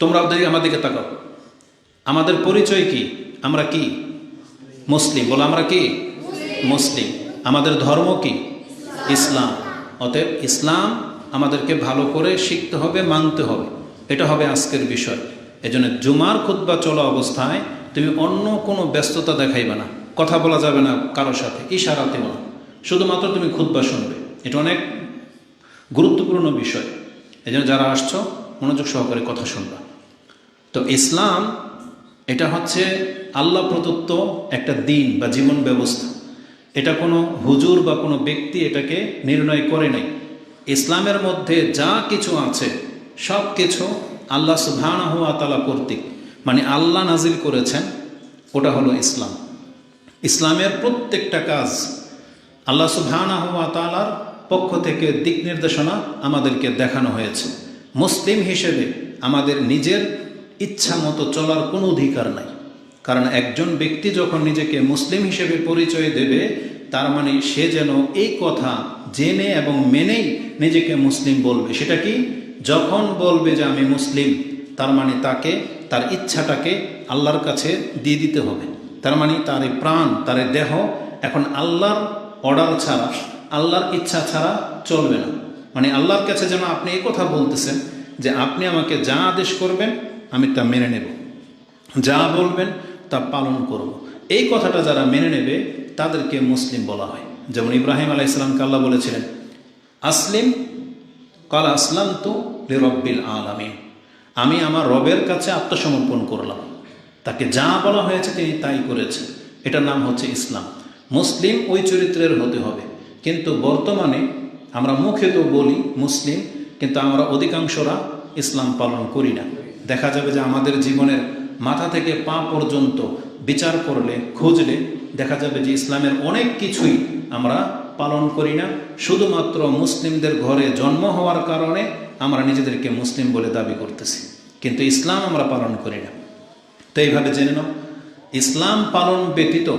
তোমরা আমার দিকে তাকাও। আমাদের পরিচয় কি? আমরা কি? মুসলিম। বলো, আমরা কি? মুসলিম। আমাদের ধর্ম কি? ইসলাম। অতএব ইসলাম আমাদেরকে ভালো করে শিখতে হবে, মানতে হবে। এটা হবে আজকের বিষয়। এজন্য জুমার খুদ্া চলা অবস্থায় তুমি অন্য কোনো ব্যস্ততা দেখাইবে না। কথা বলা যাবে না কারোর সাথে ইশারাতেও না। শুধুমাত্র তুমি খুদ্া শুনবে। এটা অনেক গুরুত্বপূর্ণ বিষয়। এই জন্য যারা আসছো, মনোযোগ সহকারে কথা শুনবা। তো ইসলাম, এটা হচ্ছে আল্লাহ প্রদত্ত একটা দিন বা জীবন ব্যবস্থা। এটা কোনো হুজুর বা কোনো ব্যক্তি এটাকে নির্ণয় করে নাই। ইসলামের মধ্যে যা কিছু আছে, সব কিছু আল্লাহ সুবহানাহু ওয়া তাআলা কর্তৃক মানে আল্লাহ নাজিল করেছেন, ওটা হলো ইসলাম। ইসলামের প্রত্যেকটা কাজ আল্লাহ সুবহানাহু ওয়া তাআলার পক্ষ থেকে দিক নির্দেশনা আমাদেরকে দেখানো হয়েছে। মুসলিম হিসেবে আমাদের নিজের ইচ্ছা মতো চলার কোনো অধিকার নাই। কারণ একজন ব্যক্তি যখন নিজেকে মুসলিম হিসেবে পরিচয় দেবে, তার মানে সে যেন এই কথা জেনে এবং মেনেই নিজেকে মুসলিম বলবে। সেটা কি? যখন বলবে যে আমি মুসলিম, তার মানে তাকে, তার ইচ্ছাটাকে আল্লাহর কাছে দিয়ে দিতে হবে। তার মানে তার এই প্রাণ, তার দেহ এখন আল্লাহর অর্ডার ছাড়া, আল্লাহর ইচ্ছা ছাড়া চলবে না। মানে আল্লাহর কাছে যেন আপনি এই কথা বলতেছেন যে আপনি আমাকে যা আদেশ করবেন আমি তা মেনে নেব। যা বলবেন তা পালন করব। এই কথাটা যারা মেনে নেবে, তাদেরকে মুসলিম বলা হয়। যেমন ইব্রাহিম আলাহ ইসলামকে আল্লাহ বলেছিলেন, আসলিম, কাল আসলাম তো রব্বিল আলামিন। আমি আমার রবের কাছে আত্মসমর্পণ করলাম। তাকে যা বলা হয়েছে তিনি তাই করেছেন। এটার নাম হচ্ছে ইসলাম। মুসলিম ওই চরিত্রের হতে হবে। কিন্তু বর্তমানে আমরা মুখে তো বলি মুসলিম, কিন্তু আমরা অধিকাংশরা ইসলাম পালন করি না। দেখা যাবে যে আমাদের জীবনের মাথা থেকে পা পর্যন্ত বিচার করলে, খুঁজলে দেখা যাবে যে ইসলামের অনেক কিছুই আমরা পালন করি না। শুধুমাত্র মুসলিমদের ঘরে জন্ম হওয়ার কারণে আমরা নিজেদেরকে মুসলিম বলে দাবি করতেছি। কিন্তু ইসলাম আমরা পালন করি না। তো এইভাবে জেনে নাও, ইসলাম পালন ব্যতীত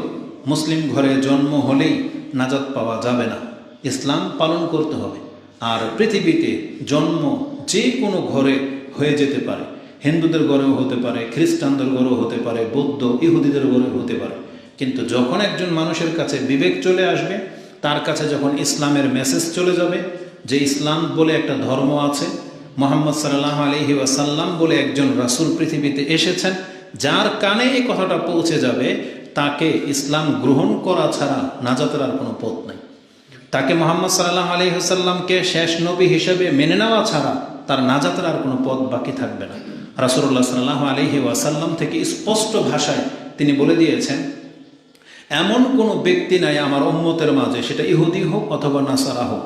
মুসলিম ঘরে জন্ম হলেই নাজাত পাওয়া যাবে না। ইসলাম পালন করতে হবে। আর পৃথিবীতে জন্ম যে কোনো ঘরে হয়ে যেতে পারে। হিন্দুদের ঘরেও হতে পারে, খ্রিস্টানদের ঘরেও হতে পারে, বৌদ্ধ, ইহুদিদের ঘরেও হতে পারে। কিন্তু যখন একজন মানুষের কাছে বিবেক চলে আসবে, তার কাছে যখন ইসলামের মেসেজ চলে যাবে, যে ইসলাম বলে একটা ধর্ম আছে, মোহাম্মদ সাল্লাহ আলহি ওয়াসাল্লাম বলে একজন রাসুল পৃথিবীতে এসেছেন, যার কানে এই কথাটা পৌঁছে যাবে, তাকে ইসলাম গ্রহণ করা ছাড়া নাজাতের আর কোনো পথ নাই। তাকে মোহাম্মদ সাল্লাহ আলহিহাল্লামকে শেষ নবী হিসেবে মেনে নেওয়া ছাড়া তার নাজাতের আর কোনো পথ বাকি থাকবে না। রাসুল্লাহ সাল্লাহ আলহি ওয়াসাল্লাম থেকে স্পষ্ট ভাষায় তিনি বলে দিয়েছেন, এমন কোনো ব্যক্তি নাই আমার উম্মতের মাঝে, সেটা ইহুদি হোক অথবা নাসারা হোক,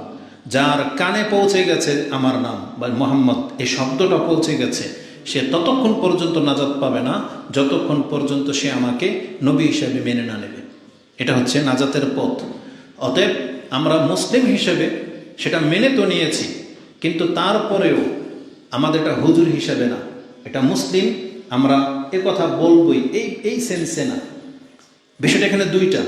যার কানে পৌঁছে গেছে আমার নাম বা মোহাম্মদ, এই শব্দটা পৌঁছে গেছে, সে ততক্ষণ পর্যন্ত নাজাত পাবে না, যতক্ষণ পর্যন্ত সে আমাকে নবী হিসেবে মেনে না নেবে। এটা হচ্ছে নাজাতের পথ। অতএব আমরা মুসলিম হিসেবে সেটা মেনে তো নিয়েছি, কিন্তু তারপরেও আমাদেরটা হুজুর হিসেবে না। এটা মুসলিম, আমরা এ কথা বলবই, এই এই সেন্সে না। বিষয়টা এখানে দুইটা।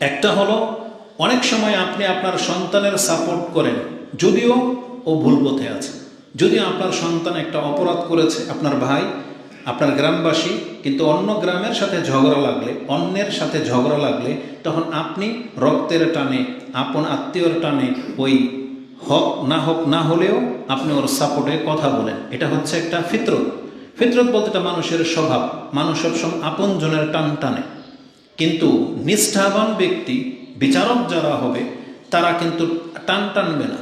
একটা হলো, অনেক সময় আপনি আপনার সন্তানের সাপোর্ট করেন, যদিও ও ভুল পথে আছে। যদি আপনার সন্তান একটা অপরাধ করেছে, আপনার ভাই, আপনার গ্রামবাসী, কিন্তু অন্য গ্রামের সাথে ঝগড়া লাগলে, অন্যের সাথে ঝগড়া লাগলে, তখন আপনি রক্তের টানে, আপন আত্মীয়র টানে ওই হক না হোক না হলেও আপনি ওর সাপোর্টে কথা বলেন। এটা হচ্ছে একটা ফিতরত। ফিতরত বলতে এটা মানুষের স্বভাব। মানুষ সবসময় আপন জনের টান টানে। কিন্তু নিষ্ঠাবান ব্যক্তি, বিচারক যারা হবে, তারা কিন্তু টান টানবে না।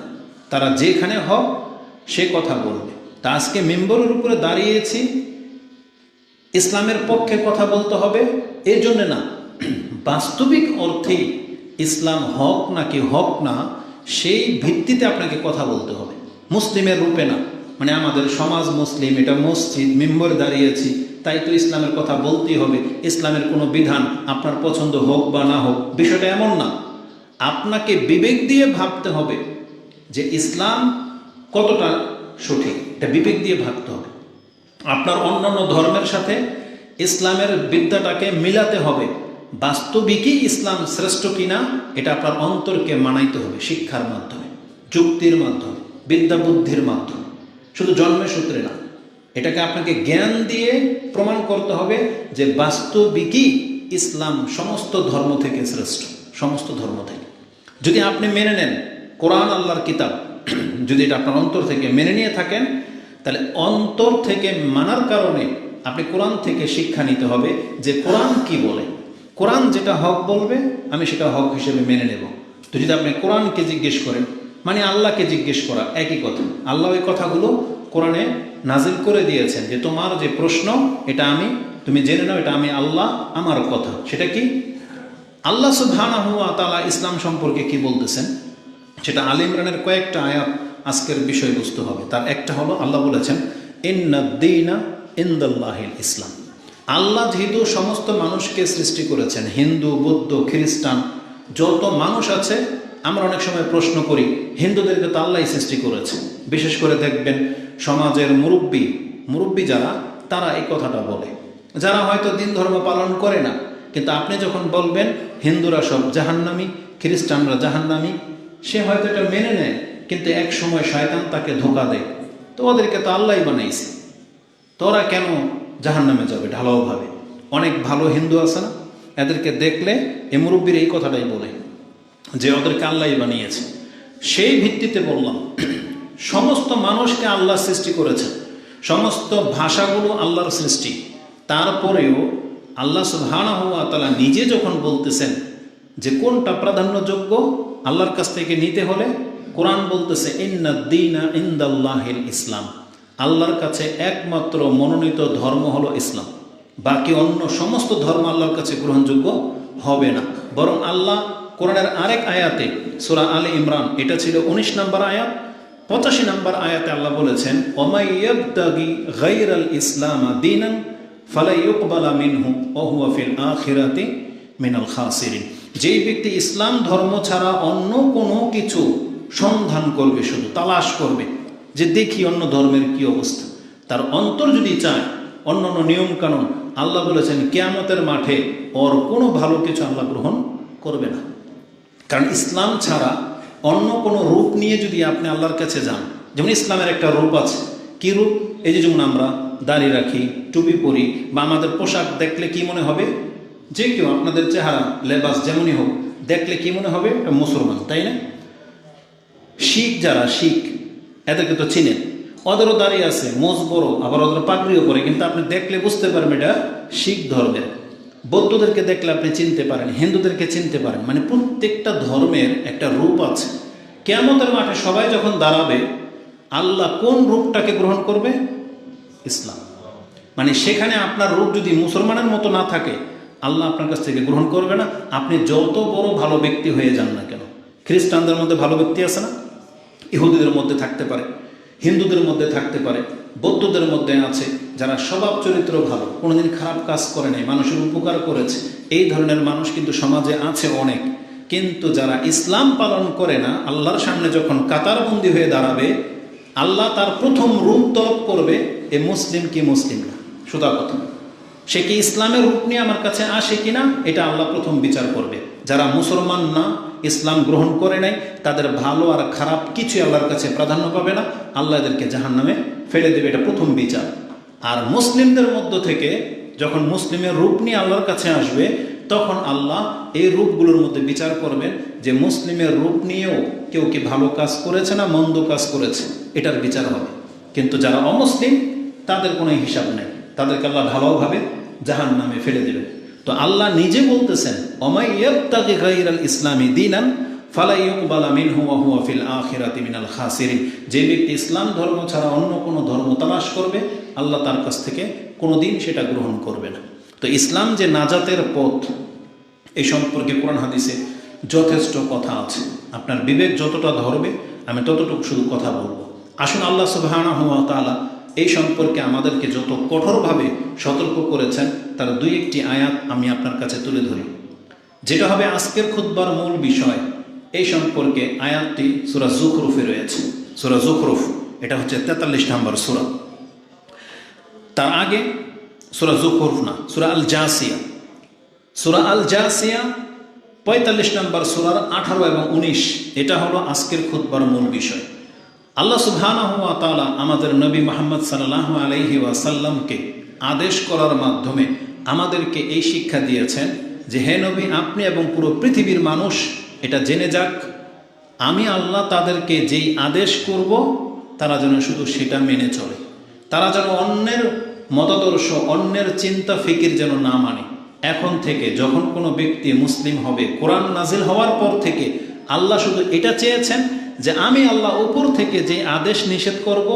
তারা যেখানে হোক, সে কথা বলবে। তা আজকে মেম্বরের উপরে দাঁড়িয়েছি। ইসলামের পক্ষে কথা বলতে হবে। এর জন্য না, বাস্তবিক অর্থেই ইসলাম হক নাকি হক না সেই ভিত্তিতে আপনাকে কথা বলতে হবে। মুসলিমের রূপে না। মানে আমাদের সমাজ মুসলিম, এটা মসজিদ, মেম্বর দাঁড়িয়েছি, তাই তো ইসলামের কথা বলতেই হবে। ইসলামের কোনো বিধান আপনার পছন্দ হোক বা না হোক, বিষয়টা এমন না। আপনাকে বিবেক দিয়ে ভাবতে হবে যে ইসলাম কতটা সঠিক। এটা বিবেক দিয়ে ভাবতে হবে। আপনার অন্যান্য ধর্মের সাথে ইসলামের বিদ্যাটাকে মিলাতে হবে। বাস্তবিকই ইসলাম শ্রেষ্ঠ কিনা, এটা আপনার অন্তরকে মানাইতে হবে শিক্ষার মাধ্যমে, যুক্তির মাধ্যমে বিদ্যা বুদ্ধির মাধ্যমে। শুধু জন্মের সূত্রে না, এটাকে আপনাকে জ্ঞান দিয়ে প্রমাণ করতে হবে যে বাস্তবিকই ইসলাম সমস্ত ধর্ম থেকে শ্রেষ্ঠ, সমস্ত ধর্ম থেকে। যদি আপনি মেনে নেন কোরআন, আল্লাহর কিতাব, যদি এটা আপনার অন্তর থেকে মেনে নিয়ে থাকেন, তাহলে অন্তর থেকে মানার কারণে আপনি কোরআন থেকে শিক্ষা নিতে হবে যে কোরআন কি বলে। কোরআন যেটা হক বলবে, আমি সেটা হক হিসেবে মেনে নেব। তো যদি আপনি কোরআনকে জিজ্ঞেস করেন মানে আল্লাহকে জিজ্ঞেস করা, একই কথা। আল্লাহ ওই কথাগুলো কোরআনে নাজিল করে দিয়েছেন যে তোমার যে প্রশ্ন, এটা আমি, তুমি জেনে নাও, এটা আমি আল্লাহ, আমার কথা। সেটা কি? আল্লাহ সুবহানাহু ওয়া তাআলা ইসলাম সম্পর্কে কি বলতেছেন? সেটা আল ইমরানের কয়েকটা আয়াত আজকের বিষয়বস্তু হবে। তার একটা হলো, আল্লাহ বলেছেন, ইন্নাদ্দিনা ইন্দাল্লাহিল ইসলাম। আল্লাহ যেহেতু সমস্ত মানুষকে সৃষ্টি করেছেন, হিন্দু, বৌদ্ধ, খ্রিস্টান, যত মানুষ আছে, আমরা অনেক সময় প্রশ্ন করি, হিন্দুদেরকে তো আল্লাহ সৃষ্টি করেছে। বিশেষ করে দেখবেন সমাজের মুরব্বী মুরব্বী যারা, তারা এই কথাটা বলে। যারা হয়তো দিন ধর্ম পালন করে না, কিন্তু আপনি যখন বলবেন, হিন্দুরা সব জাহান্নামি, খ্রিস্টানরা জাহান্নামি, সে হয়তো এটা মেনে নেয়, কিন্তু এক সময় শয়তান তাকে ধোকা দেয়। তো ওদেরকে তো আল্লাহ বানাইছে। তোরা কেন জাহান নামে যাবে ঢালাওভাবে অনেক ভালো হিন্দু আছে না, এদেরকে দেখলে এ মুরব্বীর এই কথাটাই বলে, যে ওদেরকে আল্লাহ বানিয়েছে। সেই ভিত্তিতে বললাম, সমস্ত মানুষকে আল্লাহ সৃষ্টি করেছে সমস্ত ভাষাগুলো আল্লাহর সৃষ্টি। তারপরেও আল্লাহ সুবহানাহু ওয়া তাআলা নিজে যখন বলতেছেন যে কোনটা প্রাধান্যযোগ্য, আল্লাহর কাছ থেকে নিতে হলে কোরআন বলতেছে, ইন্নাদ্দিনা ইন্দাল্লাহিল ইসলাম। আল্লাহর কাছে একমাত্র মনোনীত ধর্ম হলো ইসলাম। বাকি অন্য সমস্ত ধর্ম আল্লাহর কাছে গ্রহণযোগ্য হবে না। বরং আল্লাহ কোরআনের আরেক আয়াতে, সূরা আলে ইমরান, এটা ছিল উনিশ নম্বর আয়াত, পঁচাশি নম্বর আয়াতে আল্লাহ বলেছেন ওমাইয়াবতাগি গাইরাল ইসলাম দিনান, ফালাই ইউকবালা মিনহু ওহুয়া ফিল আখিরাতি মিনাল খাসিরিন। যেই ব্যক্তি ইসলাম ধর্ম ছাড়া অন্য কোনো কিছু সন্ধান করবে, শুধু তালাশ করবে যে দেখি অন্য ধর্মের কি অবস্থা। তার অন্তর যদি চায়, অন্য অন্য নিয়ম কানুন আল্লাহ বলেছেন, কেয়ামতের মাঠে ওর কোনো ভালো কিছু আল্লাহ গ্রহণ করবে না। কারণ ইসলাম ছাড়া অন্য কোনো রূপ নিয়ে যদি আপনি আল্লাহর কাছে যান, যেমন ইসলামের একটা রূপ আছে, কি রূপ? এই যে যেমন আমরা দাড়ি রাখি, টুপি পরি, বা আমাদের পোশাক দেখলে কি মনে হবে? যে কেউ আপনাদের চেহারা, লেবাস যেমনই হোক, দেখলে কি মনে হবে? মুসলমান, তাই না? শিখ যারা, শিখ এদেরকে তো চিনেন ওদেরও দাঁড়িয়ে আছে মোজ বড় আবার ওদের পাগড়িও করে, কিন্তু আপনি দেখলে বুঝতে পারবেন এটা শিখ ধর্মের। বৌদ্ধদেরকে দেখলে আপনি চিনতে পারেন, হিন্দুদেরকে চিনতে পারেন। মানে প্রত্যেকটা ধর্মের একটা রূপ আছে। কেয়ামতের মাঠে সবাই যখন দাঁড়াবে, আল্লাহ কোন রূপটাকে গ্রহণ করবে? ইসলাম। মানে সেখানে আপনার রূপ যদি মুসলমানের মতো না থাকে, আল্লাহ আপনার কাছ থেকে গ্রহণ করবে না। আপনি যত বড় ভালো ব্যক্তি হয়ে যান না কেন? খ্রিস্টানদের মধ্যে ভালো ব্যক্তি আছে না? ইহুদিদের মধ্যে থাকতে পারে, হিন্দুদের মধ্যে থাকতে পারে, বৌদ্ধদের মধ্যে আছে যারা স্বভাব চরিত্র ভালো, কোনোদিন খারাপ কাজ করে নাই, মানুষের উপকার করেছে। এই ধরনের মানুষ কিন্তু সমাজে আছে অনেক। কিন্তু যারা ইসলাম পালন করে না, আল্লাহর সামনে যখন কাতারবন্দি হয়ে দাঁড়াবে, আল্লাহ তার প্রথম রূপ তলব করবে, এ মুসলিম কি মুসলিম না? সুতা কথা। সে কি ইসলামের রূপ নিয়ে আমার কাছে আসে কিনা, এটা আল্লাহ প্রথম বিচার করবে। যারা মুসলমান না, ইসলাম গ্রহণ করে নাই, তাদের ভালো আর খারাপ কিছুই আল্লাহর কাছে প্রাধান্য পাবে না। আল্লাহ এদেরকে জাহান নামে ফেলে দেবে, এটা প্রথম বিচার। আর মুসলিমদের মধ্য থেকে যখন মুসলিমের রূপ নিয়ে আল্লাহর কাছে আসবে, তখন আল্লাহ এই রূপগুলোর মধ্যে বিচার করবেন যে মুসলিমের রূপ নিয়েও কেউ কি ভালো কাজ করেছে না মন্দ কাজ করেছে। এটার বিচার হবে। কিন্তু যারা অমুসলিম, তাদের কোনো হিসাব নেই। তাদেরকে আল্লাহ ভালোভাবে জাহান নামে ফেলে দেবে। তো আল্লাহ নিজে বলতেছেন অমাইয়াবতাগি গায়রাল ইসলামী দিনান যে ব্যক্তি ইসলাম ধর্ম ছাড়া অন্য কোনো ধর্ম তালাশ করবে, আল্লাহ তার কাছ থেকে কোনো দিন সেটা গ্রহণ করবে না। তো ইসলাম যে নাজাতের পথ এই সম্পর্কে কোরআন হাদিসে যথেষ্ট কথা আছে। আপনার বিবেক যতটা ধরবে, আমি ততটুকু শুধু কথা বলব। আসুন আল্লাহ সুবহানাহু ওয়া তাআলা এই সম্পর্কে আমাদেরকে যত কঠোরভাবে সতর্ক করেছেন, তার দুই একটি আয়াত আমি আপনার কাছে তুলে ধরি। যেটা হবে আজকের খুদ্বার মূল বিষয়। এই সম্পর্কে আয়াতটি সুরা জুখরুফে রয়েছে। সুরা জুখরুফ, এটা হচ্ছে তেতাল্লিশ নম্বর সুরা। তার আগে সুরা জুখরুফ না, সুরা আল জাসিয়া সুরা আল জাসিয়া পঁয়তাল্লিশ নম্বর সুরার আঠারো এবং উনিশ, এটা হলো আজকের খুদ্বার মূল বিষয়। আল্লাহ সুবহানাহু ওয়া তাআলা আমাদের নবী মোহাম্মদ সাল্লাল্লাহু আলাইহি ওয়াসাল্লামকে আদেশ করার মাধ্যমে আমাদেরকে এই শিক্ষা দিয়েছেন যে, হে নবী, আপনি এবং পুরো পৃথিবীর মানুষ এটা জেনে যাক। আমি আল্লাহ তাদেরকে যেই আদেশ করব, তারা যেন শুধু সেটা মেনে চলে। তারা যেন অন্যের মতাদর্শ, অন্যের চিন্তা ফিকির যেন না মানে। এখন থেকে যখন কোনো ব্যক্তি মুসলিম হবে, কোরআন নাজিল হওয়ার পর থেকে আল্লাহ শুধু এটা চেয়েছেন যে আমি আল্লাহ উপর থেকে যে আদেশ নিষেধ করব,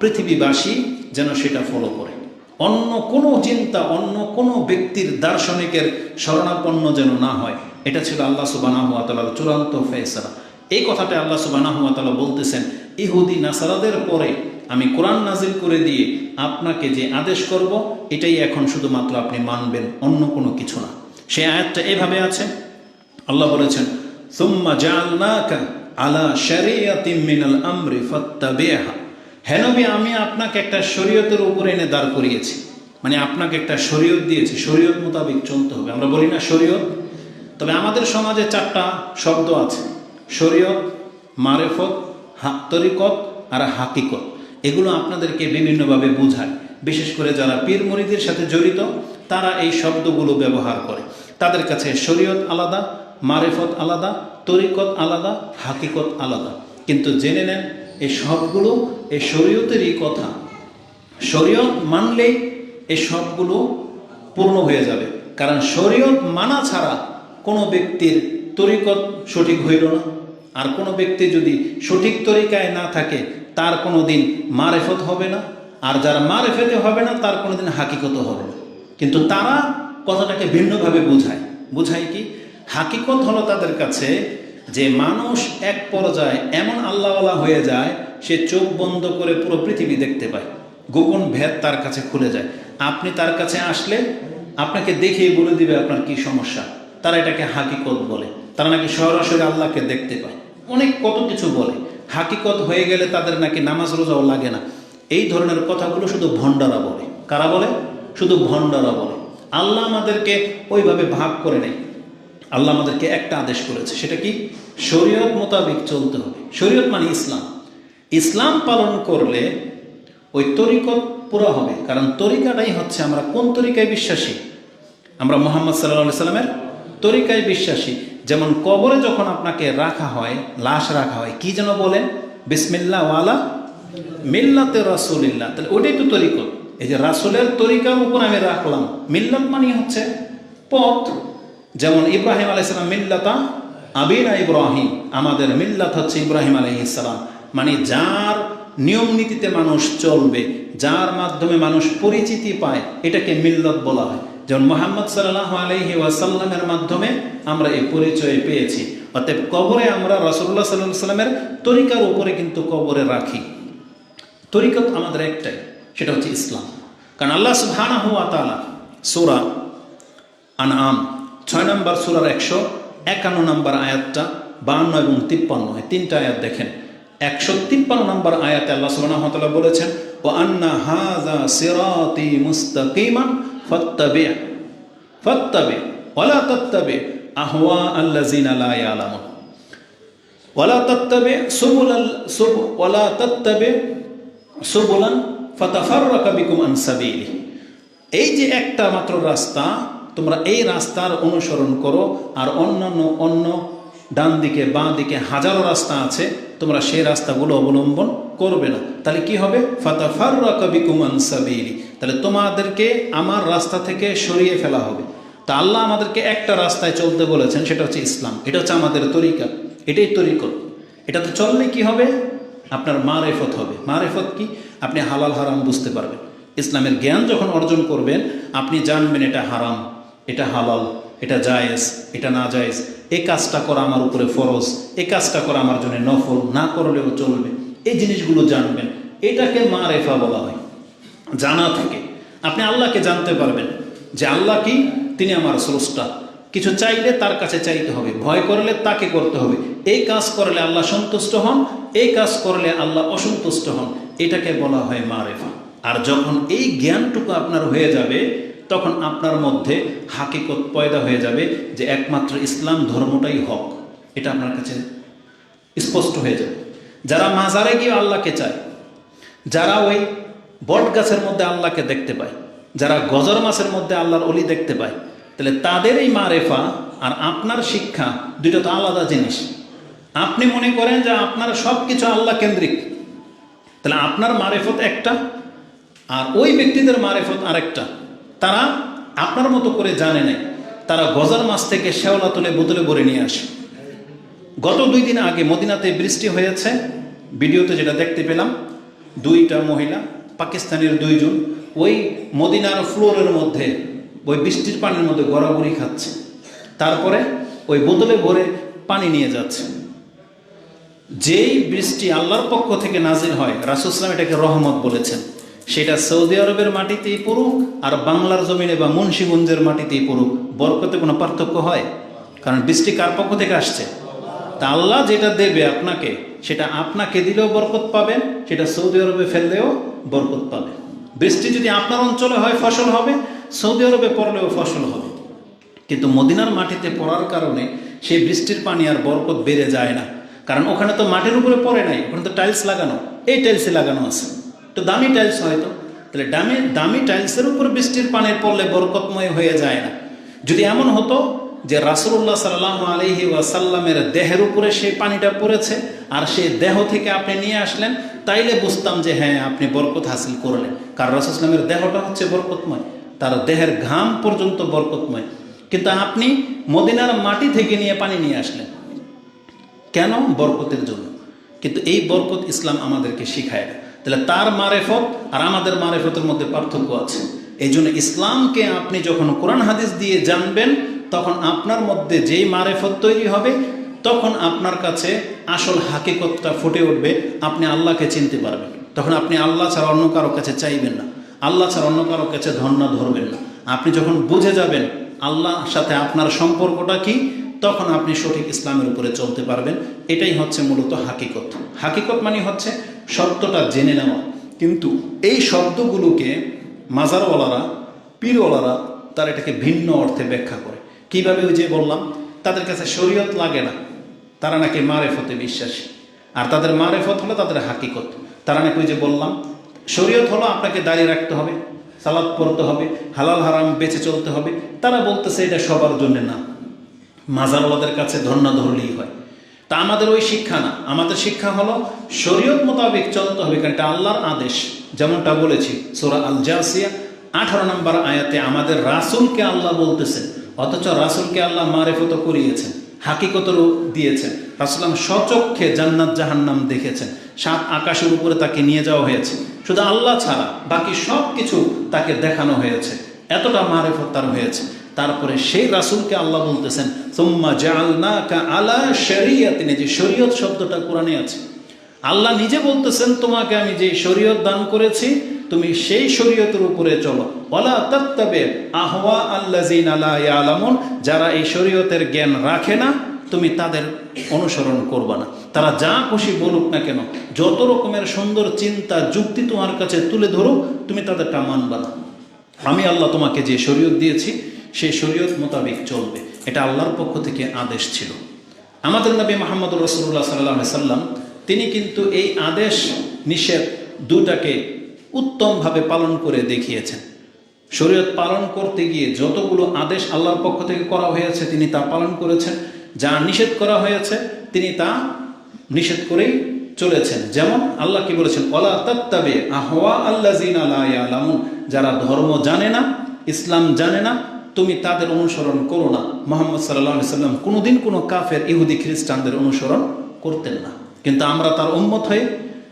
পৃথিবীবাসী যেন সেটা ফলো করে। অন্য কোনো চিন্তা, অন্য কোনো ব্যক্তির দার্শনিকের শরণাপন্ন যেন না হয়। এটা ছিল আল্লাহ সুবানা হুয়া তালার চূড়ান্ত ফেসলা। এই কথাটা আল্লাহ সুবানা হুয়া তালা বলতেছেন, ইহুদি নাসারাদের পরে আমি কোরআন নাজিল করে দিয়ে আপনাকে যে আদেশ করব, এটাই এখন শুধুমাত্র আপনি মানবেন, অন্য কোনো কিছু না। সে আয়াতটা এভাবে আছে। আল্লাহ বলেছেন, সুম্মা আলা শারিয়াতিম মিনাল আমরি ফাত্তাবিহা হ্যাঁ নবী, আমি আপনাকে একটা শরীয়তের উপরে এনে দাঁড় করিয়েছি। মানে আপনাকে একটা শরীয়ত দিয়েছি। শরীয়ত মোতাবেক চলতে হবে। আমরা বলি না শরীয়ত। তবে আমাদের সমাজে চারটা শব্দ আছে। শরীয়ত, মারেফত তরিকত আর হাকিকত। এগুলো আপনাদেরকে বিভিন্নভাবে বোঝায়। বিশেষ করে যারা পীর সাথে জড়িত, তারা এই শব্দগুলো ব্যবহার করে। তাদের কাছে শরীয়ত আলাদা মারেফত আলাদা, তরিকত আলাদা, হাকিকত আলাদা। কিন্তু জেনে নেন, এই সবগুলো এই শরীয়তেরই কথা। শরীয়ত মানলেই এই সবগুলো পূর্ণ হয়ে যাবে। কারণ শরীয়ত মানা ছাড়া কোনো ব্যক্তির তরিকত সঠিক হইল না। আর কোনো ব্যক্তি যদি সঠিক তরিকায় না থাকে, তার কোনো দিন মারেফত হবে না। আর যার মারেফতে হবে না, তার কোনো দিন হাকিকত হবে না। কিন্তু তারা কথাটাকে ভিন্নভাবে বোঝায়। বোঝায় কি? হাকিকত হলো তাদের কাছে যে মানুষ এক পর্যায়ে এমন আল্লাহওয়ালা হয়ে যায়, সে চোখ বন্ধ করে পুরো পৃথিবী দেখতে পায়। গোপন ভেদ তার কাছে খুলে যায়। আপনি তার কাছে আসলে আপনাকে দেখেই বলে দিবে আপনার কি সমস্যা। তারা এটাকে হাকিকত বলে। তারা নাকি সরাসরি আল্লাহকে দেখতে পায়। অনেক কত কিছু বলে। হাকিকত হয়ে গেলে তাদের নাকি নামাজ রোজাও লাগে না। এই ধরনের কথাগুলো শুধু ভণ্ডারা বলে। কারা বলে? শুধু ভণ্ডারা বলে। আল্লাহ আমাদেরকে ওইভাবে ভাগ করে নেই আল্লাহ আমাদেরকে একটা আদেশ করেছে, সেটা কি? শরীয়ত মোতাবেক চলতে হবে। শরীয়ত মানে ইসলাম। ইসলাম পালন করলে ওই তরিকত পুরো হবে, কারণ তরিকাটাই হচ্ছে আমরা কোন তরিকায় বিশ্বাসী? আমরা মোহাম্মদ সাল্লা সাল্লামের তরিকায় বিশ্বাসী। যেমন কবরে যখন আপনাকে রাখা হয়, লাশ রাখা হয়, কি যেন বলেন? বিসমিল্লা ওয়ালা মিল্লাতে রাসুলিল্লাহ। তাহলে ওটাই তো তরিকত এই যে রাসুলের তরিকার উপর আমি রাখলাম, মিল্লাত মানে হচ্ছে পথ। যেমন ইব্রাহিম আলাইসালাম মিল্লাতা আবিনা ইব্রাহিম। আমাদের মিল্লাত হচ্ছে ইব্রাহিম আলাইসালাম মানে যার নিয়ম নীতিতে মানুষ চলবে, যার মাধ্যমে মানুষ পরিচিতি পায়, এটাকে মিল্লত বলা হয়। যেমন মোহাম্মদ সাল্লাহ আলহি ওয়াসাল্লামের মাধ্যমে আমরা এই পরিচয় পেয়েছি। অতএব কবরে আমরা রসুল্লাহ সাল্লাহ সাল্লামের তরিকার উপরে কিন্তু কবরে রাখি। তরিকত আমাদের একটাই, সেটা হচ্ছে ইসলাম। কারণ আল্লাহ সুবহানা হুয়া তালা সুরা আন আম ছয় নম্বর সুরার একশো একান্ন নম্বর আয়াতটা বান্ন এবং তিপ্পান্ন, এই তিনটা আয়াত দেখেন। একশো তিপ্পান্ন নম্বর আয়াতে আল্লাহ তাআলা বলেছেন ও আন্না হাজা সিরাতি মুস্তাকিমান ফাত্তাবি। ফাত্তাবি। ওয়ালা তাত্তাবি। আহওয়া আল্লাযিনা লা ইয়ালামুন। ওয়ালা তাত্তাবি, সুবুলাল, সুব, ওয়ালা তাত্তাবি, সুবুলান ফাতাফাররাকা বিকুম আন সাবিলি। এই যে একটা মাত্র রাস্তা তোমরা এই রাস্তার অনুসরণ করো, আর অন্যান্য অন্য ডান দিকে, বাঁ দিকে হাজারো রাস্তা আছে, তোমরা সেই রাস্তাগুলো অবলম্বন করবে না। তাহলে কি হবে? ফাতাফার কবিকুমান সাবিলি। তাহলে তোমাদেরকে আমার রাস্তা থেকে সরিয়ে ফেলা হবে। তা আল্লাহ আমাদেরকে একটা রাস্তায় চলতে বলেছেন, সেটা হচ্ছে ইসলাম। এটা হচ্ছে আমাদের তরিকা। এটাই তরিকত এটাতে চললে কি হবে? আপনার মারেফত হবে। মারেফত কি? আপনি হালাল হারাম বুঝতে পারবেন। ইসলামের জ্ঞান যখন অর্জন করবেন, আপনি জানবেন এটা হারাম। এটা হালাল, এটা জায়েজ, এটা না জায়েজ। এই কাজটা করা আমার উপরে ফরজ এই কাজটা করা আমার জন্য নফল, না করলেও চলবে। এই জিনিসগুলো জানবেন। এটাকে মা রেফা বলা হয়। জানা থেকে। আপনি আল্লাহকে জানতে পারবেন যে আল্লাহ কি? তিনি আমার স্রষ্টা। কিছু চাইলে তার কাছে চাইতে হবে। ভয় করলে তাকে করতে হবে। এই কাজ করলে আল্লাহ সন্তুষ্ট হন, এই কাজ করলে আল্লাহ অসন্তুষ্ট হন। এটাকে বলা হয় মা রেফা। আর যখন এই জ্ঞানটুকু আপনার হয়ে যাবে তখন আপনার মধ্যে হাকিকত পয়দা হয়ে যাবে যে একমাত্র ইসলাম ধর্মটাই হক। এটা আপনার কাছে স্পষ্ট হয়ে যাবে। যারা মাজারে গিয়ে আল্লাহকে চায়, যারা ওই বট গাছের মধ্যে আল্লাহকে দেখতে পায়, যারা গজর মাছের মধ্যে আল্লাহর অলি দেখতে পায়, তাহলে তাদের এই মারেফা আর আপনার শিক্ষা দুটো তো আলাদা জিনিস। আপনি মনে করেন যে আপনার সব কিছু আল্লাহ কেন্দ্রিক। তাহলে আপনার মারেফত একটা আর ওই ব্যক্তিদের মারেফত আরেকটা। তারা আপনার মতো করে জানে নাই। তারা গজার মাছ থেকে শেওলা তুলে বোতলে ভরে নিয়ে আসে। গত দুই দিন আগে মদিনাতে বৃষ্টি হয়েছে। ভিডিওতে যেটা দেখতে পেলাম, দুইটা মহিলা, পাকিস্তানের দুইজন, ওই মদিনার ফ্লোরের মধ্যে, ওই বৃষ্টির পানির মধ্যে গড়াগড়ি খাচ্ছে। তারপরে ওই বোতলে ভরে পানি নিয়ে যাচ্ছে। যেই বৃষ্টি আল্লাহর পক্ষ থেকে নাজিল হয় রাসুসলাম এটাকে রহমত বলেছেন। সেটা সৌদি আরবের মাটিতেই পড়ুক আর বাংলার জমিনে বা মুন্সিগঞ্জের মাটিতেই পড়ুক, বরকতে কোনো পার্থক্য হয়? কারণ বৃষ্টি কার পক্ষ থেকে আসছে? তা আল্লাহ যেটা দেবে আপনাকে, সেটা আপনাকে দিলেও বরকত পাবেন, সেটা সৌদি আরবে ফেললেও বরকত পাবে বৃষ্টি যদি আপনার অঞ্চলে হয়, ফসল হবে, সৌদি আরবে পড়লেও ফসল হবে। কিন্তু মদিনার মাটিতে পড়ার কারণে সেই বৃষ্টির পানি আর বরকত বেড়ে যায় না। কারণ ওখানে তো মাটির উপরে পড়ে নাই, ওখানে তো টাইলস লাগানো। এই টাইলসে লাগানো আছে। তো দামি টাইলস হয়তো। তাহলে দামি দামি টাইলসের উপর বৃষ্টির পানির পড়লে বরকতময় হয়ে যায় না। যদি এমন হতো যে রাসুল্লাহ সাল্লাহ আলহি ওয়াসাল্লামের দেহের উপরে সেই পানিটা পড়েছে আর সেই দেহ থেকে আপনি নিয়ে আসলেন, তাইলে বুঝতাম যে হ্যাঁ আপনি বরকত হাসিল করলেন। কারণ রাসুসলামের দেহটা হচ্ছে বরকতময়। তার দেহের ঘাম পর্যন্ত বরকতময়। কিন্তু আপনি মদিনার মাটি থেকে নিয়ে পানি নিয়ে আসলেন। কেন? বরকতের জন্য। কিন্তু এই বরকত ইসলাম আমাদেরকে শিখায় না। তাহলে তার মারেফত আর আমাদের মারেফতের মধ্যে পার্থক্য আছে। এই জন্য ইসলামকে আপনি যখন কোরআন হাদিস দিয়ে জানবেন, তখন আপনার মধ্যে যেই মারেফত তৈরি হবে, তখন আপনার কাছে আসল হাকিকতটা ফুটে উঠবে, আপনি আল্লাহকে চিনতে পারবেন। তখন আপনি আল্লাহ ছাড়া অন্য কারও কাছে চাইবেন না। আল্লাহ ছাড়া অন্য কারও কাছে ধর্ণা ধরবেন না। আপনি যখন বুঝে যাবেন আল্লাহর সাথে আপনার সম্পর্কটা কি, তখন আপনি সঠিক ইসলামের উপরে চলতে পারবেন। এটাই হচ্ছে মূলত হাকিকত। হাকিকত মানে হচ্ছে শব্দটা জেনে নেওয়া। কিন্তু এই শব্দগুলোকে মাজারওয়ালারা, পীরওয়ালারা, তারা এটাকে ভিন্ন অর্থে ব্যাখ্যা করে। কীভাবে ওই যে বললাম, তাদের কাছে শরীয়ত লাগে না। তারা নাকি মারেফতে বিশ্বাসী। আর তাদের মারেফত হলো তাদের হাকিকত। তারা নাকি ওই যে বললাম, শরীয়ত হলো আপনাকে দাঁড়িয়ে রাখতে হবে, সালাদ পড়তে হবে, হালাল হারাম বেঁচে চলতে হবে। তারা বলতেছে এটা সবার জন্য না। মাজারওয়ালাদের কাছে ধর্ণা ধরলেই হয়। তা আমাদের ওই শিক্ষা না। আমাদের শিক্ষা হলো শরীয়ত মোতাবেক চলতে হবে, কারণ এটা আল্লাহর আদেশ। যেমনটা বলেছি, সোরা আল জাসিয়া আঠারো নম্বর আয়াতে আমাদের রাসুলকে আল্লাহ বলতেছেন, অথচ রাসুলকে আল্লাহ মারেফত করিয়েছেন হাকিকতরও দিয়েছেন। রাসুলাম সচক্ষে জান্নাত জাহান্নাম দেখেছেন, সাত আকাশের উপরে তাকে নিয়ে যাওয়া হয়েছে। শুধু আল্লাহ ছাড়া বাকি সব কিছু তাকে দেখানো হয়েছে। এতটা মারেফত তার হয়েছে। তারপরে সেই রাসুলকে আল্লাহ বলতেছেন, সোম্মা জালনাকা আলা শরিয়াতিনে যে শরীয়ত শব্দটা কোরআনে আছে। আল্লাহ নিজে বলতেছেন, তোমাকে আমি যে শরীয়ত দান করেছি, তুমি সেই শরীয়তের উপরে চলো। ওলা তত্তবে আহওয়া আল্লাজিন আলা ইয়ালামুন, যারা এই শরীয়তের জ্ঞান রাখে না, তুমি তাদের অনুসরণ করবা না। তারা যা খুশি বলুক না কেন, যত রকমের সুন্দর চিন্তা, যুক্তি তোমার কাছে তুলে ধরুক, তুমি তাদেরটা মানবা না। আমি আল্লাহ তোমাকে যে শরীয়ত দিয়েছি সেই শরীয়ত মোতাবেক চলবে। এটা আল্লাহর পক্ষ থেকে আদেশ ছিল। আমাদের নবী মাহমুদ রসুল্লাহ সাল্লাহ সাল্লাম তিনি কিন্তু এই আদেশ নিষেধ দুটাকে উত্তমভাবে পালন করে দেখিয়েছেন। শরীয়ত পালন করতে গিয়ে যতগুলো আদেশ আল্লাহর পক্ষ থেকে করা হয়েছে, তিনি তা পালন করেছেন। যা নিষেধ করা হয়েছে, তিনি তা নিষেধ করেই চলেছেন। যেমন আল্লাহ কি বলেছেন অলা তত্তাবে আহওয়া আলামুন যারা ধর্ম জানে না, ইসলাম জানে না তুমি তাদের অনুসরণ করো না। মোহাম্মদ সাল্লাহ সাল্লাম কোনোদিন কোনো কাফের, ইহুদি, খ্রিস্টানদের অনুসরণ করতেন না। কিন্তু আমরা তার উন্মত হয়ে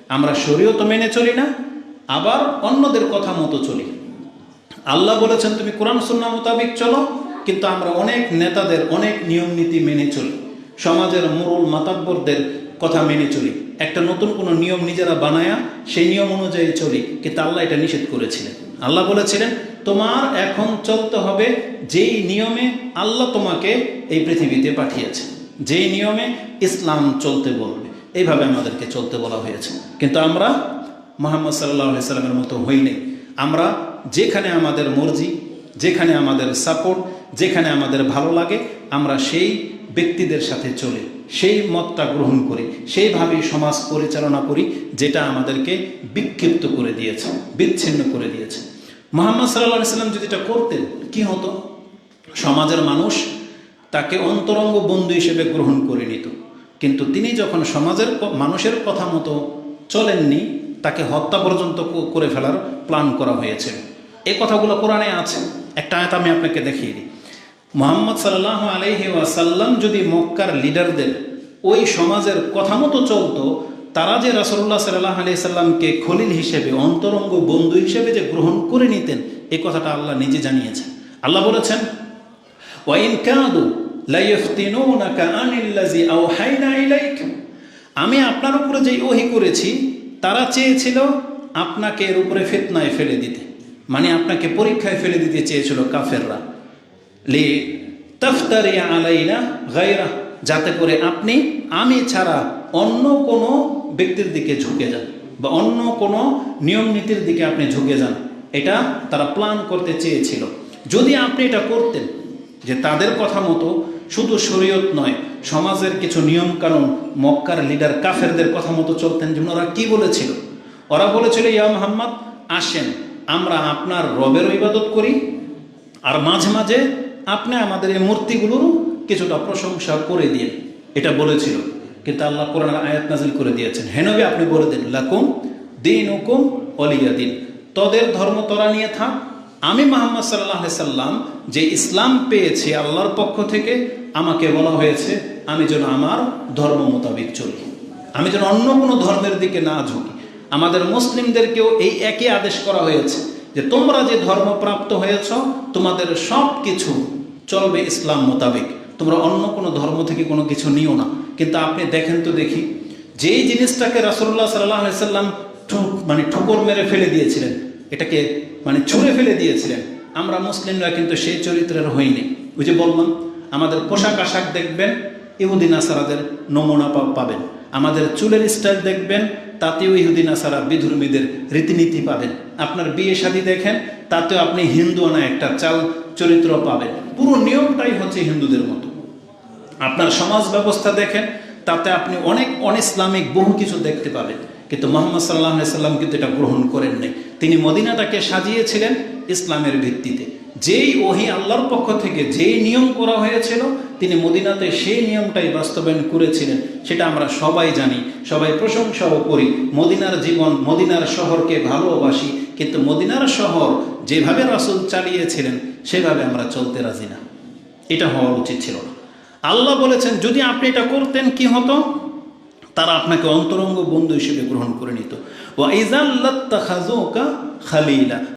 আমরা শরীয়ত মেনে চলি না, আবার অন্যদের কথা মতো চলি। আল্লাহ বলেছেন, তুমি কোরআন সুন্না মোতাবেক চলো, কিন্তু আমরা অনেক নেতাদের অনেক নিয়ম নীতি মেনে চলি। সমাজের মোরল মাতাব্বরদের কথা মেনে চলি। একটা নতুন কোনো নিয়ম নিজেরা বানায়া, সেই নিয়ম অনুযায়ী চলি। কিন্তু আল্লাহ এটা নিষেধ করেছিলেন। আল্লাহ বলেছিলেন, তোমার এখন চলতে হবে যেই নিয়মে আল্লাহ তোমাকে এই পৃথিবীতে পাঠিয়েছে যেই নিয়মে ইসলাম চলতে বলবে। এইভাবে আমাদেরকে চলতে বলা হয়েছে। কিন্তু আমরা মোহাম্মদ সাল্লাহ সাল্লামের মতো হই আমরা যেখানে আমাদের মর্জি, যেখানে আমাদের সাপোর্ট, যেখানে আমাদের ভালো লাগে, আমরা সেই ব্যক্তিদের সাথে চলি। সেই মতটা গ্রহণ করি, সেইভাবেই সমাজ পরিচালনা করি, যেটা আমাদেরকে বিক্ষিপ্ত করে দিয়েছে, বিচ্ছিন্ন করে দিয়েছে। মোহাম্মদ সাল্লাহ সাল্লাম যদি এটা করতেন, কি হতো? সমাজের মানুষ তাকে অন্তরঙ্গ বন্ধু হিসেবে গ্রহণ করে নিত। কিন্তু তিনি যখন সমাজের মানুষের কথা মতো চলেননি, তাকে হত্যা পর্যন্ত করে ফেলার প্ল্যান করা হয়েছে। এই কথাগুলো কোরআনে আছে। একটা আয়াত আমি আপনাকে দেখিয়ে দিই। মোহাম্মদ সাল্লাহ আলহি ওয়াসাল্লাম যদি মক্কার লিডারদের ওই সমাজের কথা মতো চলতো, তারা যে রাসল্লাহ সাল্লাহ আলি সাল্লামকে খলিল হিসেবে, অন্তরঙ্গ বন্ধু হিসেবে যে গ্রহণ করে নিতেন, এ কথাটা আল্লাহ নিজে জানিয়েছেন। আল্লাহ বলেছেন, ওয়াইন কাদু আমি আপনার উপরে যেই ওহি করেছি, তারা চেয়েছিল আপনাকে এর উপরে ফেতনায় ফেলে দিতে। মানে আপনাকে পরীক্ষায় ফেলে দিতে চেয়েছিল কাফেররা। লি তফতারি আলাইনা গায়রা, যাতে করে আপনি, আমি ছাড়া অন্য কোনো ব্যক্তির দিকে ঝুঁকে যান বা অন্য কোনো নিয়ম নীতির দিকে আপনি ঝুঁকে যান। এটা তারা প্ল্যান করতে চেয়েছিল। যদি আপনি এটা করতেন, যে তাদের কথা মতো শুধু শরীয়ত নয়, সমাজের কিছু নিয়ম কানুন মক্কার লিডার কাফেরদের কথা মতো চলতেন, যেমন ওরা কি বলেছিল? ওরা বলেছিল, ইয়া মোহাম্মদ, আসেন, আমরা আপনার রবের ইবাদত করি, আর মাঝে মাঝে আপনি আমাদের এই মূর্তিগুলোরও কিছুটা প্রশংসা করে দিন এটা বলেছিল। কিন্তু আল্লাহ কোরআন আয়াত নাজিল করে দিয়েছেন। হেনবি আপনি বলে দিন, লাকুম দিন হুকুম অলিয়া দিন। তদের ধর্ম তোরা নিয়ে থাক। আমি মোহাম্মদ সাল্লাহ সাল্লাম যে ইসলাম পেয়েছি আল্লাহর পক্ষ থেকে, আমাকে বলা হয়েছে, আমি যেন আমার ধর্ম মোতাবেক চলি। আমি যেন অন্য কোনো ধর্মের দিকে না ঝুঁকি। আমাদের মুসলিমদেরকেও এই একই আদেশ করা হয়েছে যে তোমরা যে ধর্মপ্রাপ্ত হয়েছ, তোমাদের সব কিছু চলবে ইসলাম মোতাবেক। তোমরা অন্য কোনো ধর্ম থেকে কোনো কিছু নিও না। কিন্তু আপনি দেখেন তো দেখি, যেই জিনিসটাকে রাসুল্লাহ সাল্লাহ সাল্লাম মানে ঠুকর মেরে ফেলে দিয়েছিলেন, এটাকে মানে ছুঁড়ে ফেলে দিয়েছিলেন, আমরা মুসলিমরা কিন্তু সেই চরিত্রের হইনি। ওই যে বললাম, আমাদের পোশাক আশাক দেখবেন ইহুদিন আসারাদের নমুনা পাবেন। আমাদের চুলের স্টাইল দেখবেন, তাতেও ইহুদিন আসারা বিধর্মীদের রীতিনীতি পাবেন। আপনার বিয়ে শাদী দেখেন তাতেও আপনি হিন্দু না একটা চাল চরিত্র পাবেন। পুরো নিয়মটাই হচ্ছে হিন্দুদের মতো। আপনার সমাজ ব্যবস্থা দেখেন, তাতে আপনি অনেক অনইসলামিক বহু কিছু দেখতে পাবেন। কিন্তু মোহাম্মদ সাল্লাহ সাল্লাম কিন্তু এটা গ্রহণ করেন নাই তিনি মদিনাটাকে সাজিয়েছিলেন ইসলামের ভিত্তিতে। যেই ওহি আল্লাহর পক্ষ থেকে যেই নিয়ম করা হয়েছিল, তিনি মদিনাতে সেই নিয়মটাই বাস্তবায়ন করেছিলেন, সেটা আমরা সবাই জানি। সবাই প্রশংসাও করি, মদিনার জীবন, মদিনার শহরকে ভালোবাসি, কিন্তু মদিনার শহর যেভাবে রাসূল চালিয়েছিলেন, সেভাবে আমরা চলতে রাজি না। এটা হওয়া উচিত ছিল না। আল্লাহ বলেছেন, যদি আপনি এটা করতেন, কি হতো? তারা আপনাকে অন্তরঙ্গ বন্ধু হিসেবে গ্রহণ করে নিত। ওয়া ইজাল্লাত্তাখাযুকা খালিলা।